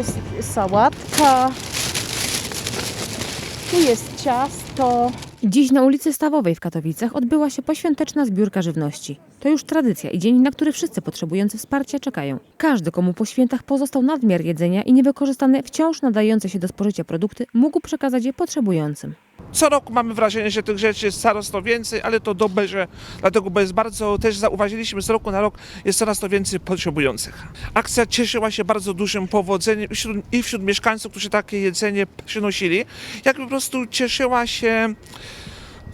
jest sałatka, tu jest ciasto. Dziś na ulicy Stawowej w Katowicach odbyła się poświąteczna zbiórka żywności. To już tradycja i dzień, na który wszyscy potrzebujący wsparcia czekają. Każdy, komu po świętach pozostał nadmiar jedzenia i niewykorzystane, wciąż nadające się do spożycia produkty, mógł przekazać je potrzebującym. Co roku mamy wrażenie, że tych rzeczy jest coraz to więcej, ale to dobrze, dlatego, bo jest bardzo, też zauważyliśmy z roku na rok, jest coraz to więcej potrzebujących. Akcja cieszyła się bardzo dużym powodzeniem i wśród, i wśród mieszkańców, którzy takie jedzenie przynosili, jak po prostu cieszyła się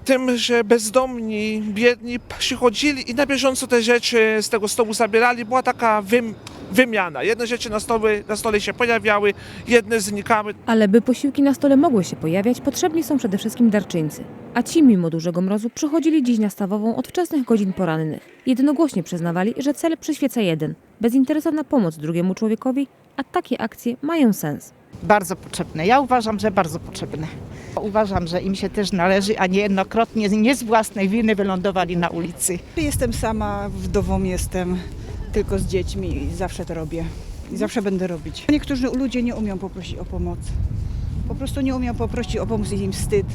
tym, że bezdomni, biedni przychodzili i na bieżąco te rzeczy z tego stołu zabierali. Była taka wym, wymiana. Jedne rzeczy na na stole się pojawiały, jedne znikały. Ale by posiłki na stole mogły się pojawiać, potrzebni są przede wszystkim darczyńcy. A ci, mimo dużego mrozu, przychodzili dziś na stawową od wczesnych godzin porannych. Jednogłośnie przyznawali, że cel przyświeca jeden bezinteresowna pomoc drugiemu człowiekowi, a takie akcje mają sens. Bardzo potrzebne. Ja uważam, że bardzo potrzebne. Uważam, że im się też należy, a niejednokrotnie nie z własnej winy wylądowali na ulicy. Jestem sama, wdową jestem, tylko z dziećmi i zawsze to robię. I zawsze będę robić. Niektórzy ludzie nie umią poprosić o pomoc. Po prostu nie umią poprosić o pomoc, jest im wstyd.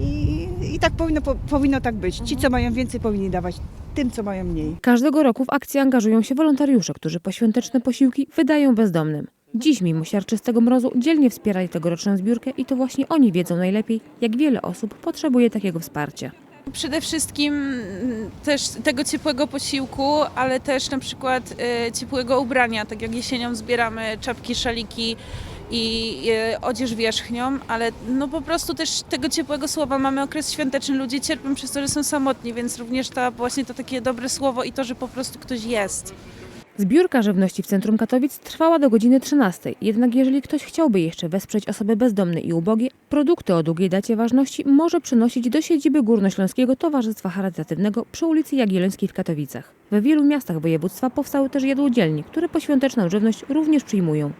I, i tak powinno, po, powinno tak być. Ci, co mają więcej, powinni dawać tym, co mają mniej. Każdego roku w akcji angażują się wolontariusze, którzy poświąteczne posiłki wydają bezdomnym. Dziś, mimo siarczystego mrozu, dzielnie wspierali tegoroczną zbiórkę i to właśnie oni wiedzą najlepiej, jak wiele osób potrzebuje takiego wsparcia. Przede wszystkim mm, też tego ciepłego posiłku, ale też na przykład e, ciepłego ubrania, tak jak jesienią zbieramy czapki, szaliki i e, odzież wierzchnią, ale no po prostu też tego ciepłego słowa. Mamy okres świąteczny, ludzie cierpią przez to, że są samotni, więc również ta, właśnie to takie dobre słowo i to, że po prostu ktoś jest. Zbiórka żywności w centrum Katowic trwała do godziny 13. Jednak jeżeli ktoś chciałby jeszcze wesprzeć osoby bezdomne i ubogie, produkty o długiej dacie ważności może przynosić do siedziby Górnośląskiego Towarzystwa Charytatywnego przy ulicy Jagiellońskiej w Katowicach. We wielu miastach województwa powstały też jadłodzielnie, które poświąteczną żywność również przyjmują.